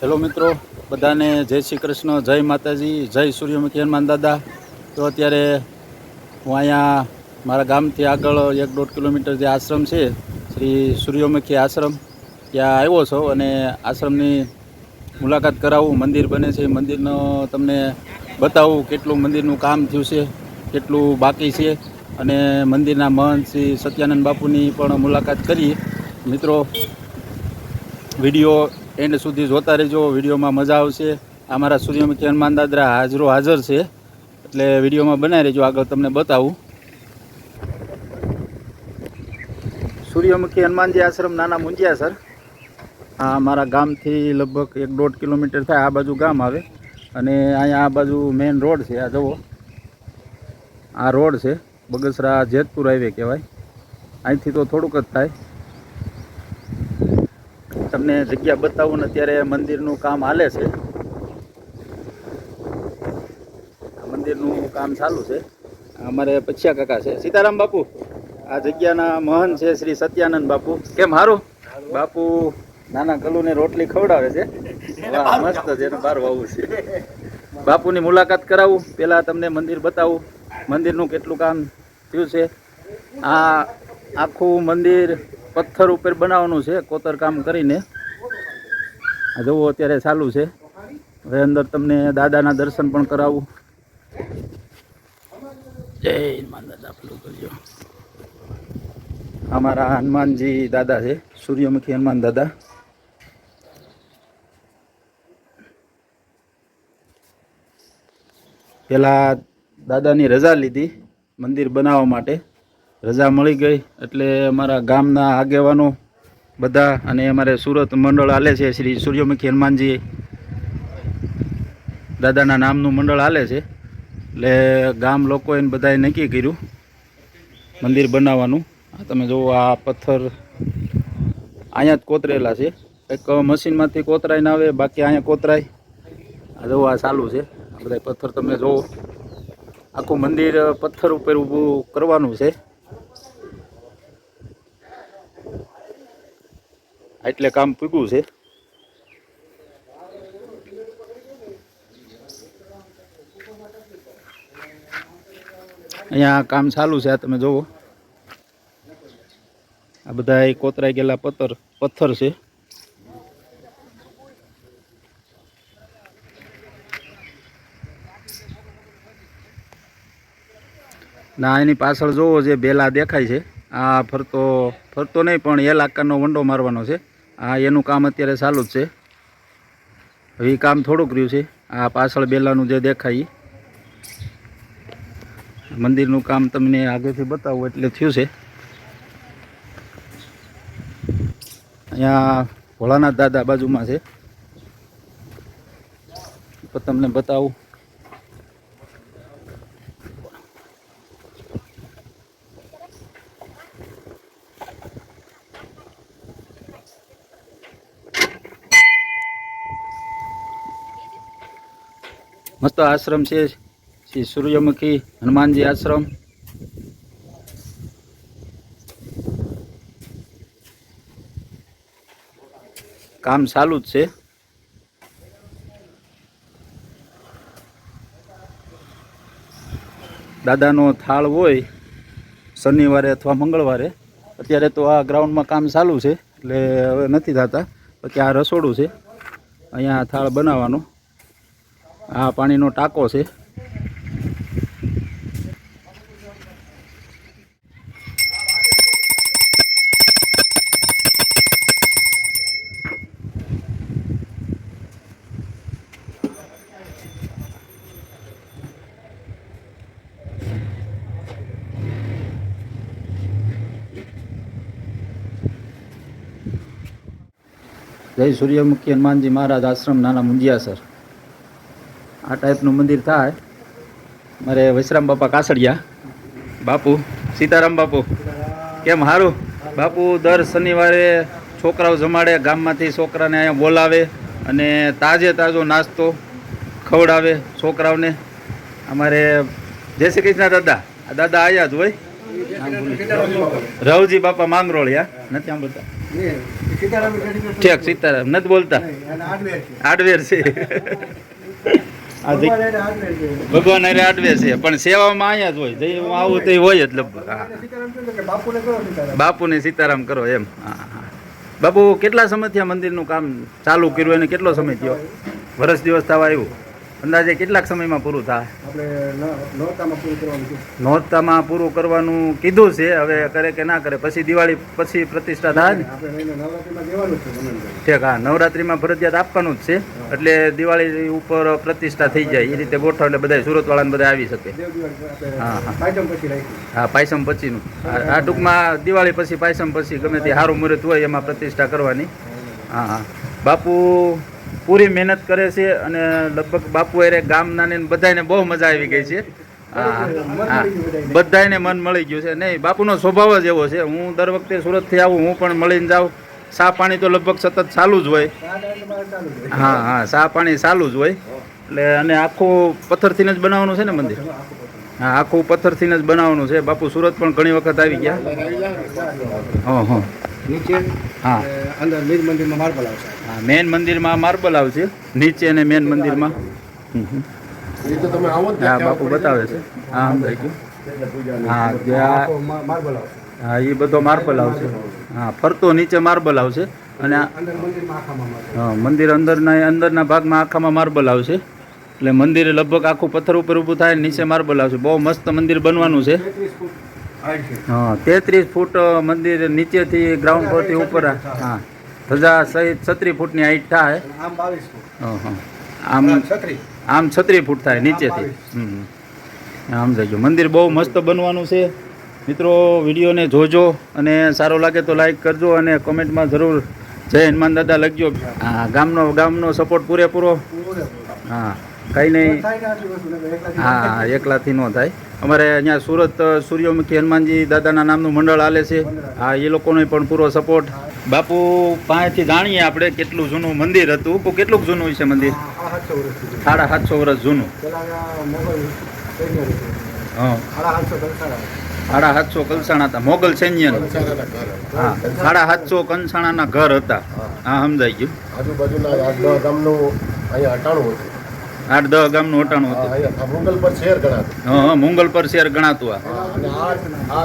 Hello મિત્રો, બધાને જય શ્રી કૃષ્ણ, જય માતાજી, જય સૂર્યમુખી હનુમાન દાદા. તો અત્યારે હું અહીંયા મારા ગામથી આગળ એક દોઢ કિલોમીટર જે આશ્રમ છે, શ્રી સૂર્યમુખી આશ્રમ, ત્યાં આવ્યો છો અને આશ્રમની મુલાકાત કરાવું. મંદિર બને છે, મંદિરનો તમને બતાવું કેટલું મંદિરનું કામ થયું છે, કેટલું બાકી છે. અને મંદિરના મહંત શ્રી સત્યાનંદ બાપુની પણ મુલાકાત કરી. મિત્રો, વીડિયો એન્ડ સુધી જોતા રહેજો, વિડીયોમાં મજા આવશે. આ મારા સૂર્યમુખી હનુમાન દાદરા હાજરો હાજર છે. એટલે વિડીયોમાં બનાવી રહેજો, આગળ તમને બતાવું. સૂર્યમુખી હનુમાનજી આશ્રમ નાના મુંજિયા, સર. આ મારા ગામથી લગભગ એક દોઢ કિલોમીટર થાય, આ બાજુ ગામ આવે. અને અહીંયા આ બાજુ મેઇન રોડ છે, આ જુઓ. આ રોડ છે, બગસરા જેતપુર હાઈવે કહેવાય. અહીંથી તો થોડુંક જ થાય. તમને જગ્યા બતાવું ને અત્યારે મંદિરનું કામ હાલે છે. મંદિરનું કામ ચાલુ છે. અમારે પછિયા કાકા છે. સીતારામ બાપુ, આ જગ્યાના મહંત છે શ્રી સત્યાનંદ બાપુ. કેમ હારું? બાપુ નાના ગલુને રોટલી ખવડાવે છે. વાહ, મસ્ત છે, એને બહાર વાવું છે. બાપુની મુલાકાત કરાવું પહેલાં તમને મંદિર બતાવું. મંદિરનું કેટલું કામ થયું છે. આ આખું મંદિર પથ્થર ઉપર બનાવવાનું છે કોતર કામ કરીને. આ જુઓ અત્યારે ચાલુ છે. હવે અંદર તમને દાદાના દર્શન પણ કરાવું. જય હનુમાન દાદા પેલું કરજો અમારા હનુમાનજી દાદા છે સૂર્યમુખી હનુમાન દાદા. પેલા દાદાની રજા લીધી મંદિર બનાવવા માટે. રજા મળી ગઈ એટલે અમારા ગામના આગેવાનો બધા અને અમારે સુરત મંડળ હાલે છે, શ્રી સૂર્યમુખી હનુમાનજી દાદાના નામનું મંડળ હાલે છે. એટલે ગામ લોકોએ એને બધાએ નક્કી કર્યું મંદિર બનાવવાનું. આ તમે જુઓ, આ પથ્થર અહીંયા જ કોતરેલા છે. એક મશીનમાંથી કોતરાઈને આવે, બાકી અહીંયા કોતરાય. આ જુઓ, આ ચાલુ છે. આ બધા પથ્થર તમે જુઓ. આખું મંદિર પથ્થર ઉપર ઊભું કરવાનું છે. એટલે કામ પૂગ્યું છે. અહીંયા કામ ચાલુ છે આ તમે જુઓ આ બધા કોતરાઈ ગયેલા પથ્થર પથ્થર છે. ના, એની પાછળ જોવો જે બેલા દેખાય છે. આ ફરતો ફરતો નહીં, પણ એ લાકાનો વંડો મારવાનો છે. આ એનું કામ અત્યારે ચાલુ જ છે. હવે એ કામ થોડુંક રહ્યું છે. આ પાછળ બેલાનું જે દેખાય. મંદિરનું કામ તમને આગળથી બતાવું એટલે થયું છે. અહીંયા ભોળાનાથ દાદા બાજુમાં છે. તો તમને બતાવું. મસ્ત આશ્રમ છે. શ્રી સૂર્યમુખી હનુમાનજી આશ્રમ. કામ ચાલુ જ છે. દાદાનો થાળ હોય, શનિવારે અથવા મંગળવારે. અત્યારે તો આ ગ્રાઉન્ડમાં કામ ચાલુ છે, એટલે હવે નથી થતા. પછી આ રસોડું છે. અહીંયા થાળ બનાવવાનો. આ પાણીનો ટાંકો છે. જય સૂર્યમુખી હનુમાનજી મહારાજ આશ્રમ નાના મુંજિયાસર આ ટાઈપનું મંદિર થાય. મારે વૈશ્રામ બાપા કાસડિયા. બાપુ સીતારામ બાપુ કેમ હારું? બાપુ દર શનિવારે છોકરાઓ જમાડે ગામમાંથી છોકરાને અહીંયા બોલાવે અને તાજે તાજો નાસ્તો ખવડાવે છોકરાઓને. અમારે જય શ્રી કૃષ્ણ દાદા. આ દાદા આવ્યા જ હોય. રવજી બાપા માંગરોળિયા નથી આમ બોલતા ઠીક સીતારામ. નથી બોલતા? આડવેર છે. ભગવાન અરે આડવે છે. પણ સેવામાં અહીંયા જ હોય જઈ હું આવું તો હોય જ લગભગ બાપુને સીતારામ. કરો એમ હા હા. બાપુ કેટલા સમય થયા મંદિરનું કામ ચાલુ કર્યું અને કેટલો સમય થયો? વર્ષ દિવસ થવા આવ્યું? અંદાજે કેટલાક સમયમાં પૂરું થાય? આપણે નોરતામાં પૂરું કરવાનું કીધું. છે. હવે કરે કે ના કરે પછી દિવાળી પછી પ્રતિષ્ઠા થાય ને? ઠીક હા નવરાત્રિમાં ફરજિયાત આપવાનું જ છે. એટલે દિવાળી ઉપર પ્રતિષ્ઠા થઈ જાય. એ રીતે ગોઠવ એટલે બધા સુરતવાળાને બધા આવી શકે. હા, હા. પાયસમ પછીનું. આ આ ટૂંકમાં દિવાળી પછી પાયસમ પછી ગમે તે સારું મુહૂર્ત હોય એમાં પ્રતિષ્ઠા કરવાની. હા હા. બાપુ પૂરી મહેનત કરે છે અને લગભગ બાપુ અરે ગામના ને બધાને બહુ મજા આવી ગઈ છે. બધાને મન મળી ગયું છે. નહીં, બાપુનો સ્વભાવ જ એવો છે. હું દર વખતે સુરતથી આવું, હું પણ મળીને જાઉં. સા પાણી તો લગભગ સતત ચાલુ જ હોય. હા હા સા પાણી ચાલુ જ હોય. એટલે અને આખું પથ્થરથી જ બનાવવાનું છે ને મંદિર? હા, આખું પથ્થરથી જ બનાવવાનું છે. બાપુ સુરત પણ ઘણી વખત આવી ગયા. હા હા નીચે હા. અંદર મેન મંદિરમાં માર્બલ આવશે. હા મેન મંદિરમાં માર્બલ આવશે. નીચે અને મેન મંદિરમાં. હમ હમ. એ તો તમે આવો હા બાપુ બતાવે છે. હા સમજાઈ ગયું હા ત્યાં માર્બલ આવશે. હા એ બધો માર્બલ આવશે. હા ફરતો નીચે માર્બલ આવશે. અને હા, મંદિર અંદરના અંદરના ભાગમાં આખામાં માર્બલ આવશે. એટલે મંદિર લગભગ આખું પથ્થર ઉપર ઊભું થાય નીચે માર્બલ આવશે. બહુ મસ્ત મંદિર બનવાનું છે. હા તેત્રીસ ફૂટ મંદિર નીચેથી ગ્રાઉન્ડ પરથી ઉપર હા ધજા સહિત છત્રીસ ફૂટની હાઈટ થાય. આમ બાવીસ હં, હં. આમ છત્રી. આમ છત્રીસ ફૂટ થાય નીચેથી. આમ જજો. મંદિર બહુ મસ્ત બનવાનું છે. મિત્રો વિડીયોને જોજો અને સારો લાગે તો લાઈક કરજો અને કોમેન્ટમાં જરૂર જય હનુમાન દાદા લખજો. હા ગામનો ગામનો સપોર્ટ પૂરેપૂરો. હા. કંઈ નહીં. હા એકલાથી ન થાય. અમારે અહીંયા સુરત સૂર્યમુખી હનુમાનજી દાદાના નામનું મંડળ હાલે છે. હા એ લોકોનો પણ પૂરો સપોર્ટ. બાપુ પાસેથી જાણીએ આપણે કેટલું જૂનું મંદિર હતું. કેટલું જૂનું છે મંદિર? સાડા સાતસો વર્ષ જૂનું. સૈન્ય. હા. સાડા સાતસો કલસાણા હતા. મોગલ સૈન્યનું. હા સાડા સાતસો કંસાણાના ઘર હતા. હા. સમજાઈ ગયું. આજુબાજુના ગામનું અહીંયા અટાણું હતું. આઠ દહ ગામનું અટાણું હતું. મુંગલ પર શેર ગણાતું. હા મુંગલ પર શેર ગણાતું આ.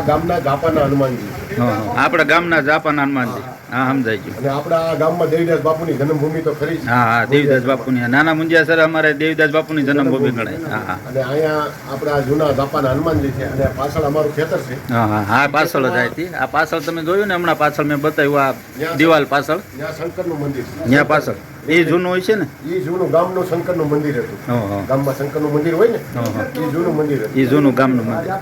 ગામના જાપાના હનુમાનજી. હા આપણા ગામના જાપાના હનુમાનજી. હા સમજાય ગયું. અને આપણા ગામમાં દેવીદાસ બાપુની જન્મભૂમિ તો ખરી હા હા દેવીદાસ બાપુની. નાના મુંજિયા સર અમારે દેવીદાસ બાપુની જન્મભૂમિ ગણાય. હા હા. અને અહીંયા આપણા જૂના જાપાના હનુમાનજી છે અને પાછળ અમારું ખેતર છે. હા હા હા પાછળ જ આવી હતી આ પાછળ તમે જોયું ને હમણાં પાછળ મેં બતાવ્યું આ દિવાલ પાછળ? ત્યાં શંકરનું મંદિર ત્યાં પાછળ. એ જૂનું હોય છે ને? એ જૂનું ગામનું શંકરનું મંદિર હતું. ગામમાં શંકરનું મંદિર હોય ને? હા, હા. એ જૂનું મંદિર એ જૂનું ગામનું મંદિર.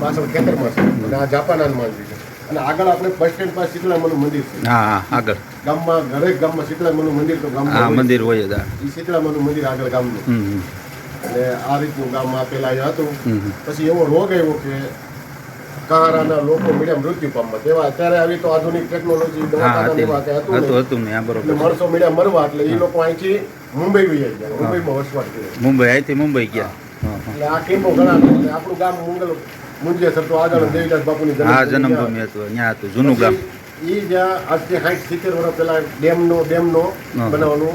પાછળ ખેતરમાં છે. અને આ જાપાન હનુમાનજી છે. અને આગળ આપણે બસ સ્ટેન્ડ પાસે શીતળામાનું મંદિર છે. હા હા આગળ. ગામમાં દરેક ગામમાં શીતળામાનું મંદિર તો ગામમાં. મંદિર હોય જ એ શીતળામાનું મંદિર આગળ ગામનું. એટલે આ રીતનું ગામમાં પેલા અહીંયા હતું. પછી એવો રોગ આવ્યો કે કારાના લોકો મળ્યા મૃત્યુ પામવા. તેવા અત્યારે આવી તો આધુનિક ટેકનોલોજી હતી હતું ને બરોબર. માણસો મળ્યા મરવા એટલે એ લોકો અહીંથી મુંબઈ આવી ગયા મુંબઈમાં વસવાટ કર્યો મુંબઈ અહીંથી મુંબઈ ગયા. એટલે આ ટીમો ઘણા. આપણું ગામ મુંગલ મુંજેસર તો આગળ દેવીદાસ બાપુની હા જન્મભૂમિ હતું ત્યાં હતું જૂનું ગામ. એ જ્યાં આજથી સાઠ સિત્તેર વર્ષ પહેલા ડેમનો ડેમનો બનાવવાનો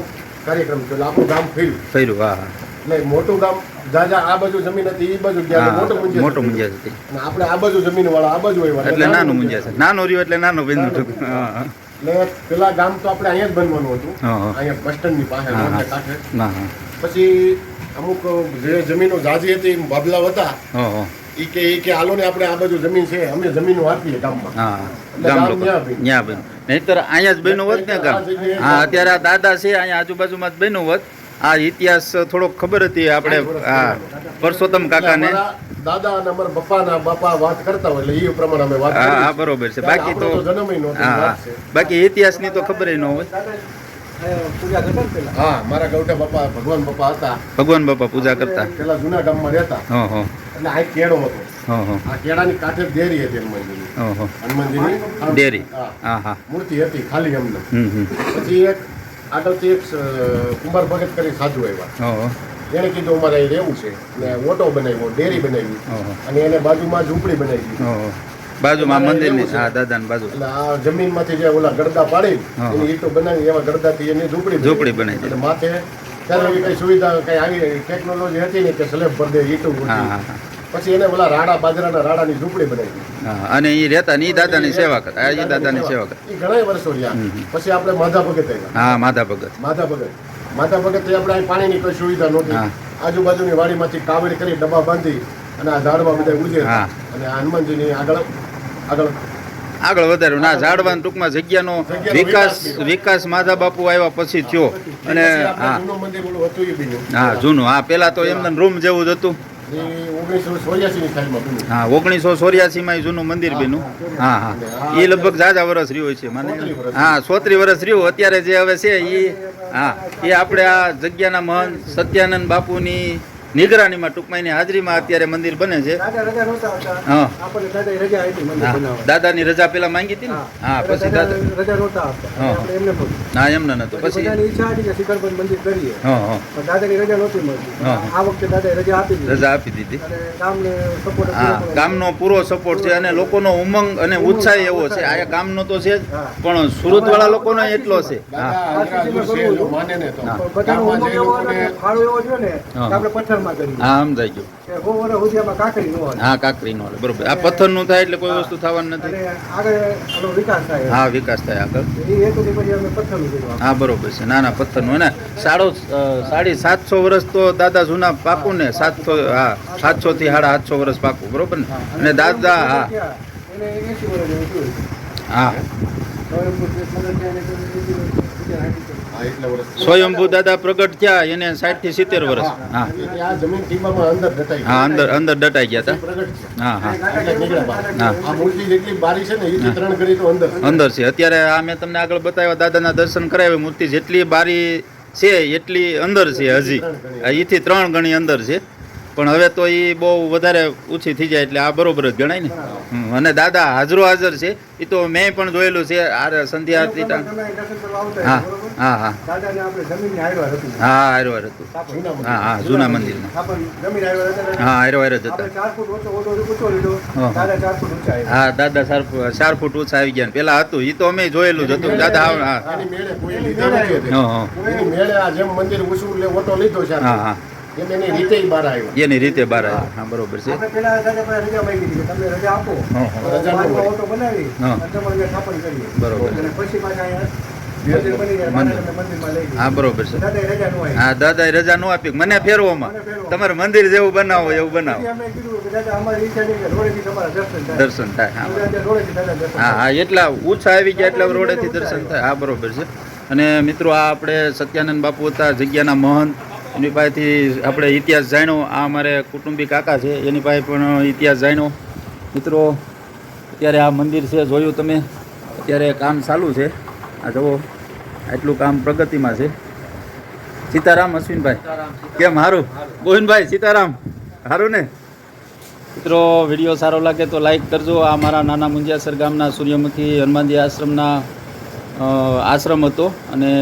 કાર્યક્રમ થયો આપણું ગામ ફર્યું. ફેર્યું હા એટલે મોટું ગામ જાજા આ બાજુ જમીન હતી એ બાજુ ગયા મોટું મુંજેસર મોટું થયું. હતી અને આપણે આ બાજુ જમીન વાળા આ બાજુ આવ્યા. એટલે નાનું મુંજિયા છે. નાનું રહ્યું એટલે નાનું હા એટલે પેલા ગામ તો આપણે અહીંયા જ બનવાનું હતું. અહીંયા બસ સ્ટેન્ડની પાસે. કાંઠે. પછી અમુક જે જમીનો જાજી હતી બાબલાવ હતા. કે એ કે હાલો ને આપણે આ બાજુ જમીન છે અમે જમીન આપીએ ગામમાં. હા ગામ નહીતર અહીંયા જ બન્યું હોત ને ગામ. હા અત્યારે આ દાદા છે અહીંયા આજુબાજુમાં જ બન્યું હોત. આ ઇતિહાસ થોડોક ખબર હતી આપણે હા પરસોત્તમ કાકાને. દાદા અને અમારા પપ્પાના બાપા વાત કરતા હોય એટલે એ પ્રમાણે અમે વાત હા બરોબર છે. બાકી તો જન્મ. બાકી ઇતિહાસની તો ખબર ન હોય. હા મારા ગૌટા બાપા ભગવાન બાપા હતા. ભગવાન બાપા પૂજા કરતા. પેલા જૂના ગામમાં રહેતા. હા હા. એટલે આ કેળો હતો. હા હા. આ કેળાની કાંઠે જ દેરી હતી હનુમાનજીની હનુમાનજીની ડેરી. હા, હા હા. મૂર્તિ હતી ખાલી હમ પછી એક આગળથી એક કુંભાર ભગત કરી સાધુ આવ્યા. હા હા. કીધું અમારે અહીં રહેવું છે. ને ઓટો બનાવ્યો ડેરી બનાવી. હા હા. અને એને બાજુમાં ઝૂંપડી બનાવી. હા. બાજુમાં મંદિરની. હા દાદાની બાજુ. એટલે આ જમીનમાંથી જે ઓલા ગરદા પાડી. એની ઈંટો બનાવી એવા ગરદાથી એની ઝૂંપડી ઝૂંપડી બનાવી એટલે માથે ત્યારે એવી કઈ સુવિધા કઈ આવી ટેકનોલોજી હતી ને કે સ્લેબ પર દે ઈંટો પછી એને ઓલા રાડા બાજરાના રાડાની ઝૂંપડી બનાવી અને એ રહેતા ની દાદાની સેવા કરતા એ દાદાની સેવા કરતા. એ ઘણા વર્ષો રહ્યા. પછી આપણે માધા ભગત આવ્યા. હા માધા ભગત. માધા ભગત. માધા ભગતથી આપણે અહીં પાણીની કોઈ સુવિધા નહોતી. આજુબાજુની વાડીમાંથી કાવડ કરી ડબ્બા બાંધી અને આ ઝાડમાં બધા ઉજે અને હનુમાનજીની આગળ આગળ. આગળ વધાર્યું. ના ઝાડવાન ટૂંકમાં જગ્યાનો વિકાસ વિકાસ માધા બાપુ આવ્યા પછી થયો. અને હા. હા જૂનું. હા પેલા તો એમને રૂમ જેવું જ હતું. હા ઓગણીસો ચોર્યાસી માં જૂનું મંદિર બીનું હા હા. એ લગભગ જાજા વર્ષ રહ્યું છે મને હા સોત્રી વર્ષ રહ્યું. અત્યારે જે હવે છે એ હા એ આપણે આ જગ્યાના મહંત સત્યાનંદ બાપુની નિગરાનીમાં ટૂંકમાં એની હાજરીમાં અત્યારે મંદિર બને છે. હા. દાદાની રજા પેલા માંગી હતી ને? હા. પછી દાદા રજા નહોતા હા. એમને પણ ના એમને નતું પછી પછી ઈચ્છા હતી કે શિખરબંધ મંદિર કરીએ. દાદાની રજા નહોતી મળતી આ વખતે દાદાએ રજા આપી રજા આપી દીધી. હા ગામનો પૂરો સપોર્ટ છે અને લોકોનો ઉમંગ અને ઉત્સાહ એવો છે. આ ગામનો તો છે જ પણ સુરત વાળા લોકોનો એટલો છે. હા. બધાનો ઉમંગ એવો ને આપણે હા. હા સમજાઈ ગયું. કે બહુ વર્ષ સુધી આમાં કાકરી ન હોય. હા કાકરી નો બરોબર. આ પથ્થરનું થાય એટલે કોઈ વસ્તુ થવાનું નથી. આગળ આનો વિકાસ થાય. હા વિકાસ થાય આગળ. એ હેતુથી પછી અમે પથ્થરનું કર્યું હા બરોબર છે. ના ના. પથ્થરનું અને સાડો સાડી સાતસો વર્ષ તો દાદા જૂના પાકું ને સાતસો હા સાતસો થી સાડા સાતસો વર્ષ પાકું બરોબર ને? અને દાદા હા. એને હા. સ્વયંભૂ દાદા પ્રગટ થયા એને સાઠથી સિત્તેર વર્ષ. હા. હા અંદર અંદર દટાઈ ગયા હતા. હા હા. હા. અંદર છે. અત્યારે આ મેં તમને આગળ બતાવ્યા દાદાના દર્શન કરાવ્યા મૂર્તિ જેટલી બારી છે એટલી અંદર છે હજી. આ એથી ત્રણ ગણી અંદર છે. પણ હવે તો એ બહુ વધારે ઓછી થઈ જાય એટલે આ બરોબર જ ગણાય ને. અને દાદા હાજરો હાજર છે. એ તો મેં પણ જોયેલું છે આ સંધ્યા આરતી હા હા હા. હારવાર હા હારો હાર હતું હા હા જૂના મંદિરમાં હારવાર હા હારો હાર જ હતા. ઊંચો હા. દાદા ચાર ઊંચા ચાર ફૂટ ઓછા આવી ગયા. પેલા હતું એ તો અમે જોયેલું જ હતું. દાદા હા. હા, હા. એની રીતે બાર બહાર આવ્યો. એની રીતે બહાર આવ્યા. હા બરોબર છે. આપણે પેલા રજા માંગી કે તમે રજા આપો. હા, હા. રજા ન બાજુમાં હોય. ઓટો બનાવી હા. અને તમારે ત્યાં સ્થાપન કરીએ. બરોબર. અને પછી પાછા અહીંયા મંદિર. બની જાય મંદિર. દાદાને મંદિરમાં લઈ ગયા. હા બરોબર છે. દાદાએ રજા ન હોય હા દાદાએ રજા ન આપી. મને ફેરવોમાં તમારે મંદિર જેવું બનાવો એવું બનાવો. પછી અમે કીધું કે દાદા અમારી ઈચ્છા છે કે રોડેથી તમારા દર્શન થાય. દાદા હા હા એટલા ઓછા આવી ગયા એટલે રોડેથી દર્શન થાય. હા બરોબર છે. અને મિત્રો આ આપણે સત્યાનંદ બાપુ હતા જગ્યાના મહંત. એની પાસેથી આપણે ઇતિહાસ જાણ્યો. આ અમારે કુટુંબી કાકા છે, એની પાસે પણ ઇતિહાસ જાણ્યો. મિત્રો, અત્યારે આ મંદિર છે, જોયું તમે? અત્યારે કામ ચાલુ છે. આ જુઓ, આટલું કામ પ્રગતિમાં છે. સીતારામ, અશ્વિનભાઈ. કેમ, હારું? ગોવિંદભાઈ, સીતારામ. હારું ને? મિત્રો, વીડિયો સારો લાગે તો લાઈક કરજો. આ મારા નાના મુંજિયાસર ગામના સૂર્યમુખી હનુમાનજી આશ્રમના આશ્રમ હતો. અને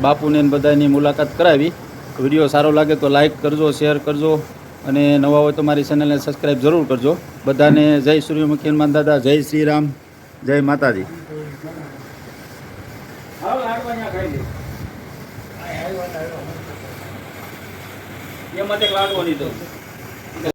બાપુને બધાની મુલાકાત કરાવી. વીડિયો સારો લાગે તો લાઈક કરજો શેર કરજો અને નવા હોય તો મારી ચેનલને સબસ્ક્રાઈબ જરૂર કરજો. બધાને જય સૂર્યમુખી હનુમાન દાદા જય શ્રી રામ જય માતાજી. એમાં લાડવો નહીં તો